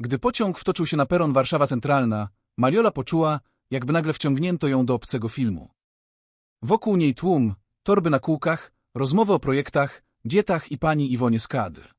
Gdy pociąg wtoczył się na peron Warszawa Centralna, Mariola poczuła, jakby nagle wciągnięto ją do obcego filmu. Wokół niej tłum, torby na kółkach, rozmowy o projektach, dietach i pani Iwonie z kadr.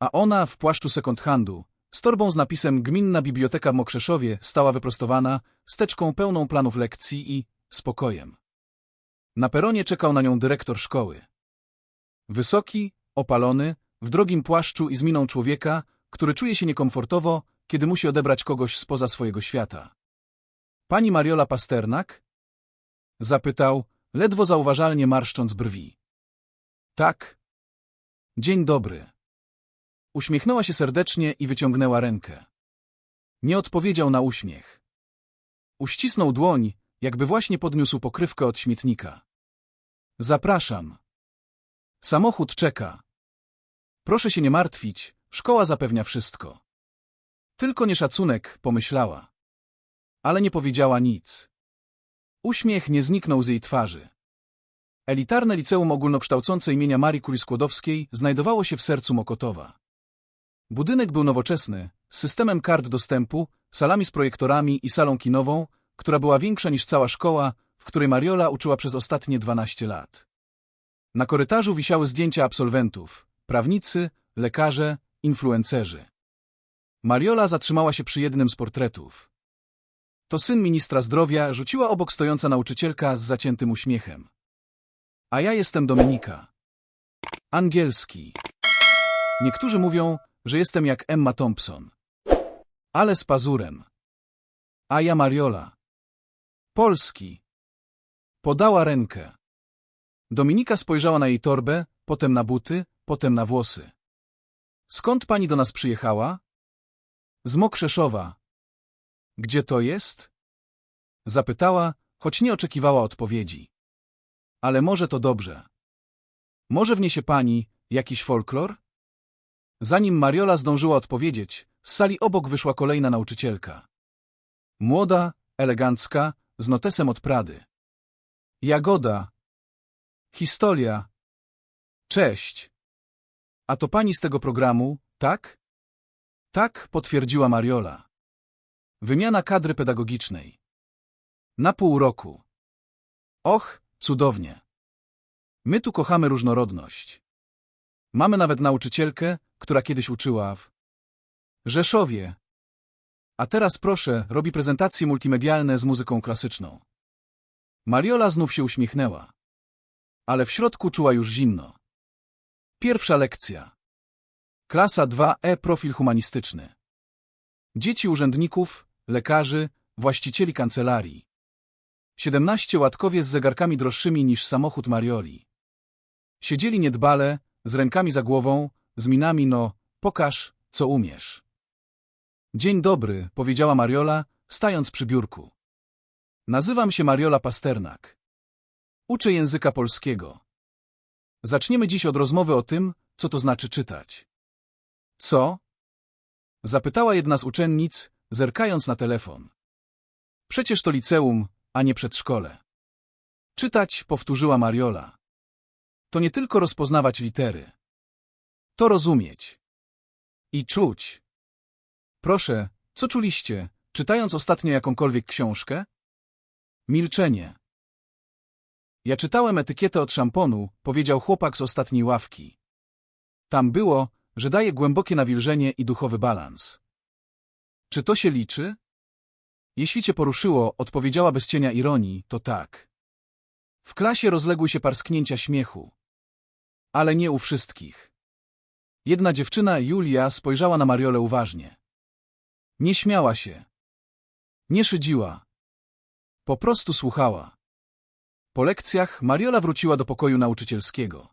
A ona w płaszczu second handu, z torbą z napisem Gminna Biblioteka w Mokrzeszowie stała wyprostowana, steczką pełną planów lekcji i spokojem. Na peronie czekał na nią dyrektor szkoły. Wysoki, opalony, w drogim płaszczu i z miną człowieka, który czuje się niekomfortowo, kiedy musi odebrać kogoś spoza swojego świata. Pani Mariola Pasternak? Zapytał, ledwo zauważalnie marszcząc brwi. Tak. Dzień dobry. Uśmiechnęła się serdecznie i wyciągnęła rękę. Nie odpowiedział na uśmiech. Uścisnął dłoń, jakby właśnie podniósł pokrywkę od śmietnika. Zapraszam. Samochód czeka. Proszę się nie martwić, szkoła zapewnia wszystko. Tylko nie szacunek, pomyślała. Ale nie powiedziała nic. Uśmiech nie zniknął z jej twarzy. Elitarne liceum ogólnokształcące imienia Marii Kulis-Skłodowskiej znajdowało się w sercu Mokotowa. Budynek był nowoczesny, z systemem kart dostępu, salami z projektorami i salą kinową, która była większa niż cała szkoła, w której Mariola uczyła przez ostatnie 12 lat. Na korytarzu wisiały zdjęcia absolwentów, prawnicy, lekarze, influencerzy. Mariola zatrzymała się przy jednym z portretów. To syn ministra zdrowia rzuciła obok stojąca nauczycielka z zaciętym uśmiechem. A ja jestem Dominika. Angielski. Niektórzy mówią, że jestem jak Emma Thompson. Ale z pazurem. A ja Mariola. Polski. Podała rękę. Dominika spojrzała na jej torbę, potem na buty, potem na włosy. Skąd pani do nas przyjechała? Z Mokrzeszowa. Gdzie to jest? Zapytała, choć nie oczekiwała odpowiedzi. Ale może to dobrze. Może wniesie pani jakiś folklor? Zanim Mariola zdążyła odpowiedzieć, z sali obok wyszła kolejna nauczycielka. Młoda, elegancka, z notesem od Prady. Jagoda. Historia. Cześć. A to pani z tego programu, tak? Tak, potwierdziła Mariola. Wymiana kadry pedagogicznej. Na pół roku. Och, cudownie. My tu kochamy różnorodność. Mamy nawet nauczycielkę, która kiedyś uczyła w Rzeszowie. A teraz proszę, robi prezentacje multimedialne z muzyką klasyczną. Mariola znów się uśmiechnęła. Ale w środku czuła już zimno. Pierwsza lekcja. Klasa 2E profil humanistyczny. Dzieci urzędników, lekarzy, właścicieli kancelarii. 17 łatkowie z zegarkami droższymi niż samochód Marioli. Siedzieli niedbale, z rękami za głową, z minami no, pokaż, co umiesz. Dzień dobry, powiedziała Mariola, stając przy biurku. Nazywam się Mariola Pasternak. Uczę języka polskiego. Zaczniemy dziś od rozmowy o tym, co to znaczy czytać. Co? Zapytała jedna z uczennic, zerkając na telefon. Przecież to liceum, a nie przedszkole. Czytać, powtórzyła Mariola. To nie tylko rozpoznawać litery. To rozumieć. I czuć. Proszę, co czuliście, czytając ostatnio jakąkolwiek książkę? Milczenie. Ja czytałem etykietę od szamponu, powiedział chłopak z ostatniej ławki. Tam było, że daje głębokie nawilżenie i duchowy balans. Czy to się liczy? Jeśli cię poruszyło, odpowiedziała bez cienia ironii, to tak. W klasie rozległy się parsknięcia śmiechu. Ale nie u wszystkich. Jedna dziewczyna, Julia, spojrzała na Mariolę uważnie. Nie śmiała się. Nie szydziła. Po prostu słuchała. Po lekcjach Mariola wróciła do pokoju nauczycielskiego.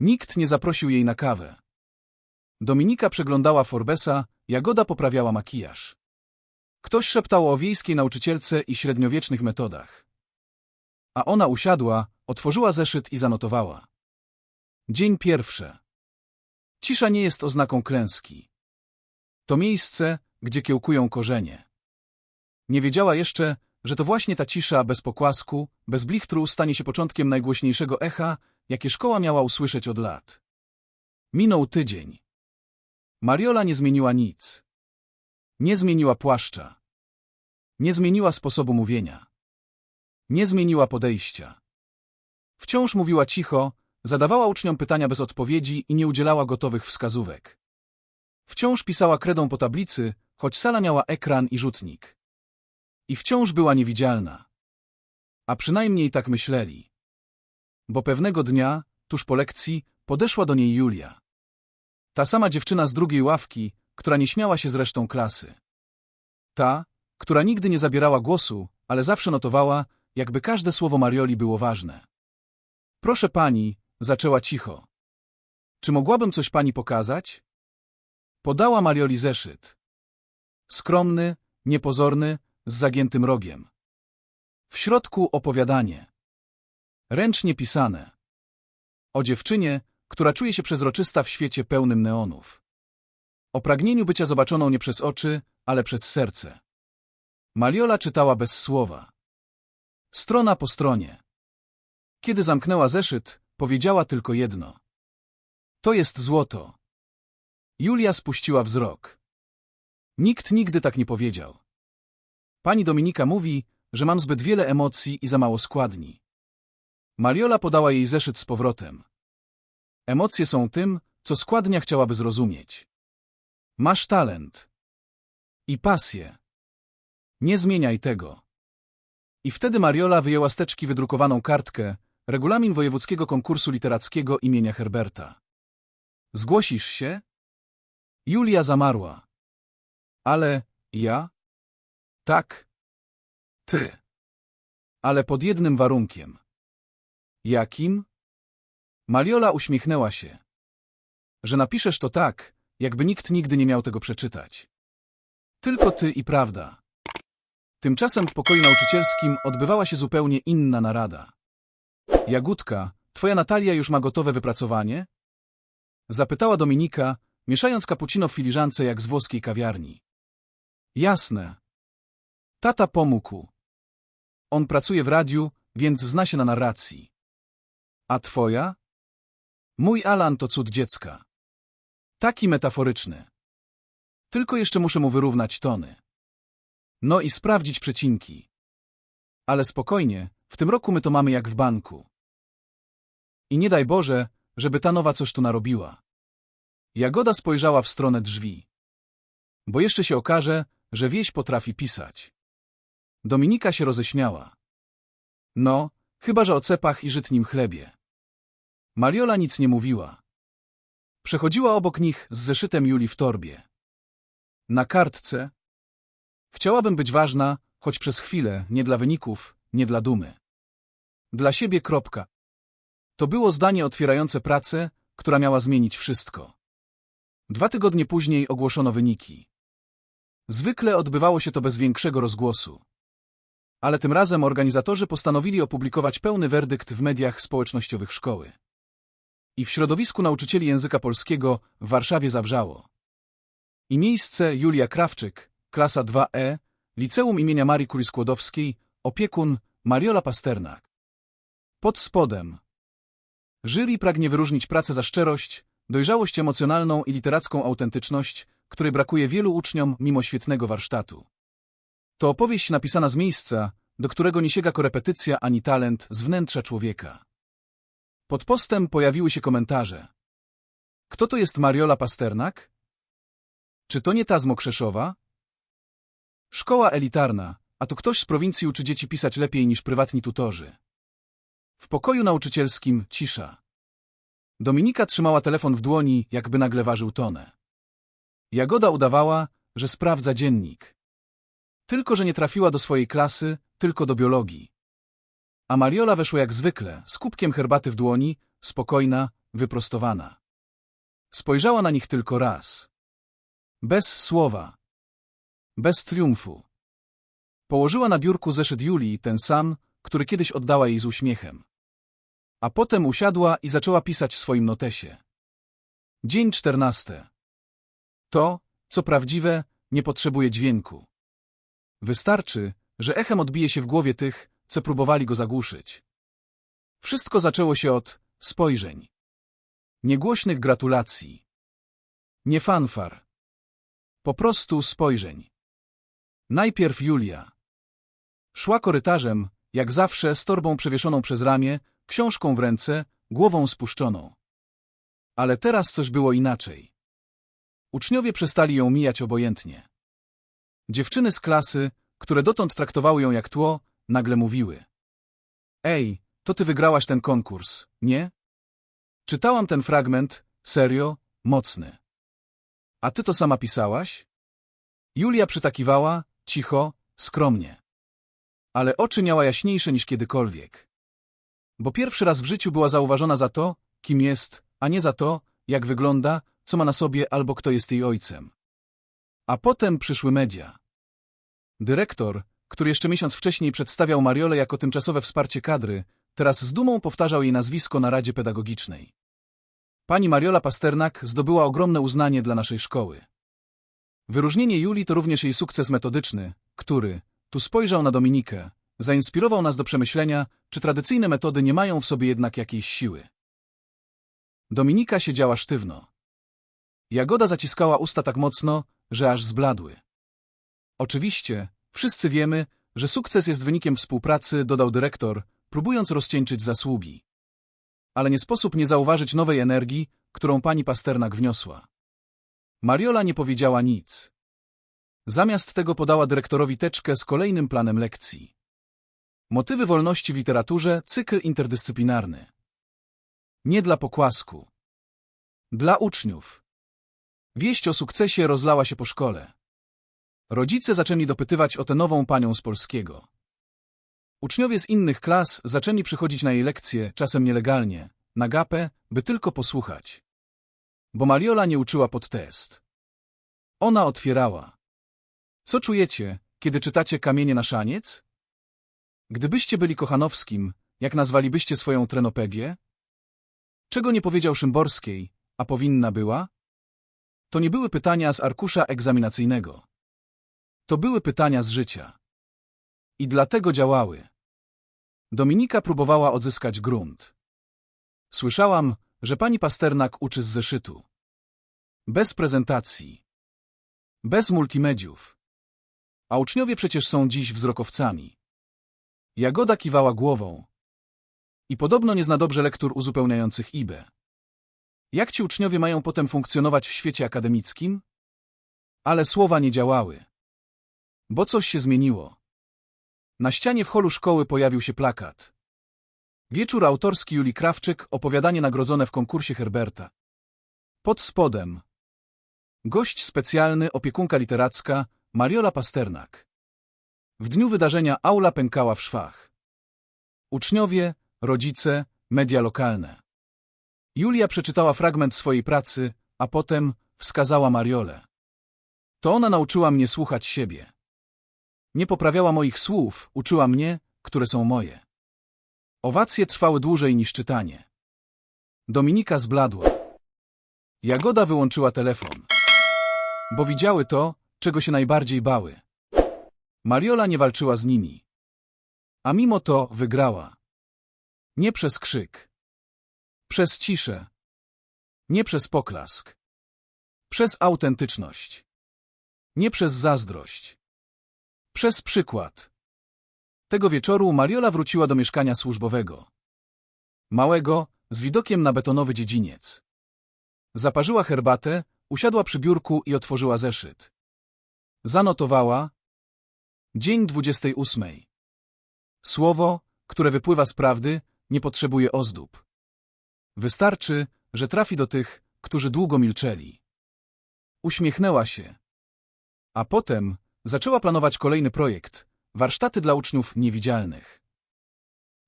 Nikt nie zaprosił jej na kawę. Dominika przeglądała Forbesa, Jagoda poprawiała makijaż. Ktoś szeptał o wiejskiej nauczycielce i średniowiecznych metodach. A ona usiadła, otworzyła zeszyt i zanotowała. Dzień pierwszy. Cisza nie jest oznaką klęski. To miejsce, gdzie kiełkują korzenie. Nie wiedziała jeszcze, że to właśnie ta cisza bez pokłasku, bez blichtru stanie się początkiem najgłośniejszego echa, jakie szkoła miała usłyszeć od lat. Minął tydzień. Mariola nie zmieniła nic. Nie zmieniła płaszcza. Nie zmieniła sposobu mówienia. Nie zmieniła podejścia. Wciąż mówiła cicho, zadawała uczniom pytania bez odpowiedzi i nie udzielała gotowych wskazówek. Wciąż pisała kredą po tablicy, choć sala miała ekran i rzutnik. I wciąż była niewidzialna. A przynajmniej tak myśleli. Bo pewnego dnia, tuż po lekcji, podeszła do niej Julia. Ta sama dziewczyna z drugiej ławki, która nie śmiała się z resztą klasy. Ta, która nigdy nie zabierała głosu, ale zawsze notowała, jakby każde słowo Marioli było ważne. Proszę pani, zaczęła cicho. Czy mogłabym coś pani pokazać? Podała Marioli zeszyt. Skromny, niepozorny, z zagiętym rogiem. W środku opowiadanie. Ręcznie pisane. O dziewczynie, która czuje się przezroczysta w świecie pełnym neonów. O pragnieniu bycia zobaczoną nie przez oczy, ale przez serce. Maliola czytała bez słowa. Strona po stronie. Kiedy zamknęła zeszyt, powiedziała tylko jedno. To jest złoto. Julia spuściła wzrok. Nikt nigdy tak nie powiedział. Pani Dominika mówi, że mam zbyt wiele emocji i za mało składni. Mariola podała jej zeszyt z powrotem. Emocje są tym, co składnia chciałaby zrozumieć. Masz talent. I pasję. Nie zmieniaj tego. I wtedy Mariola wyjęła z teczki wydrukowaną kartkę, regulamin wojewódzkiego konkursu literackiego imienia Herberta. Zgłosisz się? Julia zamarła. Ale ja? Tak. Ty. Ale pod jednym warunkiem. Jakim? Mariola uśmiechnęła się. Że napiszesz to tak, jakby nikt nigdy nie miał tego przeczytać. Tylko ty i prawda. Tymczasem w pokoju nauczycielskim odbywała się zupełnie inna narada. Jagódka, twoja Natalia już ma gotowe wypracowanie? Zapytała Dominika, mieszając cappuccino w filiżance jak z włoskiej kawiarni. Jasne. Tata pomógł. On pracuje w radiu, więc zna się na narracji. A twoja? Mój Alan to cud dziecka. Taki metaforyczny. Tylko jeszcze muszę mu wyrównać tony. No i sprawdzić przecinki. Ale spokojnie, w tym roku my to mamy jak w banku. I nie daj Boże, żeby ta nowa coś tu narobiła. Jagoda spojrzała w stronę drzwi. Bo jeszcze się okaże, że wieś potrafi pisać. Dominika się roześmiała. No, chyba że o cepach i żytnim chlebie. Mariola nic nie mówiła. Przechodziła obok nich z zeszytem Julii w torbie. Na kartce. Chciałabym być ważna, choć przez chwilę, nie dla wyników, nie dla dumy. Dla siebie kropka. To było zdanie otwierające pracę, która miała zmienić wszystko. Dwa tygodnie później ogłoszono wyniki. Zwykle odbywało się to bez większego rozgłosu. Ale tym razem organizatorzy postanowili opublikować pełny werdykt w mediach społecznościowych szkoły. I w środowisku nauczycieli języka polskiego w Warszawie zawrzało. I miejsce Julia Krawczyk, klasa 2E, Liceum imienia Marii Kury-Skłodowskiej, opiekun Mariola Pasternak. Pod spodem. Jury pragnie wyróżnić pracę za szczerość, dojrzałość emocjonalną i literacką autentyczność, której brakuje wielu uczniom mimo świetnego warsztatu. To opowieść napisana z miejsca, do którego nie sięga korepetycja ani talent z wnętrza człowieka. Pod postem pojawiły się komentarze. Kto to jest Mariola Pasternak? Czy to nie ta z Mokrzeszowa? Szkoła elitarna, a tu ktoś z prowincji uczy dzieci pisać lepiej niż prywatni tutorzy. W pokoju nauczycielskim cisza. Dominika trzymała telefon w dłoni, jakby nagle ważył tonę. Jagoda udawała, że sprawdza dziennik. Tylko, że nie trafiła do swojej klasy, tylko do biologii. A Mariola weszła jak zwykle, z kubkiem herbaty w dłoni, spokojna, wyprostowana. Spojrzała na nich tylko raz. Bez słowa. Bez triumfu. Położyła na biurku zeszyt Julii, ten sam, który kiedyś oddała jej z uśmiechem. A potem usiadła i zaczęła pisać w swoim notesie. Dzień czternasty. To, co prawdziwe, nie potrzebuje dźwięku. Wystarczy, że echem odbije się w głowie tych, co próbowali go zagłuszyć. Wszystko zaczęło się od spojrzeń. Niegłośnych gratulacji. Nie fanfar. Po prostu spojrzeń. Najpierw Julia. Szła korytarzem, jak zawsze z torbą przewieszoną przez ramię, książką w ręce, głową spuszczoną. Ale teraz coś było inaczej. Uczniowie przestali ją mijać obojętnie. Dziewczyny z klasy, które dotąd traktowały ją jak tło, nagle mówiły. Ej, to ty wygrałaś ten konkurs, nie? Czytałam ten fragment, serio, mocny. A ty to sama pisałaś? Julia przytakiwała, cicho, skromnie. Ale oczy miała jaśniejsze niż kiedykolwiek. Bo pierwszy raz w życiu była zauważona za to, kim jest, a nie za to, jak wygląda, co ma na sobie albo kto jest jej ojcem. A potem przyszły media. Dyrektor, który jeszcze miesiąc wcześniej przedstawiał Mariolę jako tymczasowe wsparcie kadry, teraz z dumą powtarzał jej nazwisko na Radzie Pedagogicznej. Pani Mariola Pasternak zdobyła ogromne uznanie dla naszej szkoły. Wyróżnienie Julii to również jej sukces metodyczny, który, tu spojrzał na Dominikę, zainspirował nas do przemyślenia, czy tradycyjne metody nie mają w sobie jednak jakiejś siły. Dominika siedziała sztywno. Jagoda zaciskała usta tak mocno, że aż zbladły. Oczywiście, wszyscy wiemy, że sukces jest wynikiem współpracy, dodał dyrektor, próbując rozcieńczyć zasługi. Ale nie sposób nie zauważyć nowej energii, którą pani Pasternak wniosła. Mariola nie powiedziała nic. Zamiast tego podała dyrektorowi teczkę z kolejnym planem lekcji. Motywy wolności w literaturze, cykl interdyscyplinarny. Nie dla pokłasku. Dla uczniów. Wieść o sukcesie rozlała się po szkole. Rodzice zaczęli dopytywać o tę nową panią z polskiego. Uczniowie z innych klas zaczęli przychodzić na jej lekcje, czasem nielegalnie, na gapę, by tylko posłuchać. Bo Mariola nie uczyła pod test. Ona otwierała. Co czujecie, kiedy czytacie Kamienie na szaniec? Gdybyście byli Kochanowskim, jak nazwalibyście swoją trenopegię? Czego nie powiedział Szymborskiej, a powinna była? To nie były pytania z arkusza egzaminacyjnego. To były pytania z życia. I dlatego działały. Dominika próbowała odzyskać grunt. Słyszałam, że pani Pasternak uczy z zeszytu. Bez prezentacji. Bez multimediów. A uczniowie przecież są dziś wzrokowcami. Jagoda kiwała głową. I podobno nie zna dobrze lektur uzupełniających IBE. Jak ci uczniowie mają potem funkcjonować w świecie akademickim? Ale słowa nie działały. Bo coś się zmieniło. Na ścianie w holu szkoły pojawił się plakat. Wieczór autorski Julii Krawczyk, opowiadanie nagrodzone w konkursie Herberta. Pod spodem. Gość specjalny, opiekunka literacka, Mariola Pasternak. W dniu wydarzenia aula pękała w szwach. Uczniowie, rodzice, media lokalne. Julia przeczytała fragment swojej pracy, a potem wskazała Mariolę. To ona nauczyła mnie słuchać siebie. Nie poprawiała moich słów, uczyła mnie, które są moje. Owacje trwały dłużej niż czytanie. Dominika zbladła. Jagoda wyłączyła telefon. Bo widziały to, czego się najbardziej bały. Mariola nie walczyła z nimi. A mimo to wygrała. Nie przez krzyk. Przez ciszę. Nie przez poklask. Przez autentyczność. Nie przez zazdrość. Przez przykład. Tego wieczoru Mariola wróciła do mieszkania służbowego. Małego, z widokiem na betonowy dziedziniec. Zaparzyła herbatę, usiadła przy biurku i otworzyła zeszyt. Zanotowała Dzień 28. Słowo, które wypływa z prawdy, nie potrzebuje ozdób. Wystarczy, że trafi do tych, którzy długo milczeli. Uśmiechnęła się. A potem zaczęła planować kolejny projekt – warsztaty dla uczniów niewidzialnych.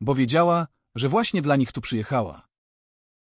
Bo wiedziała, że właśnie dla nich tu przyjechała.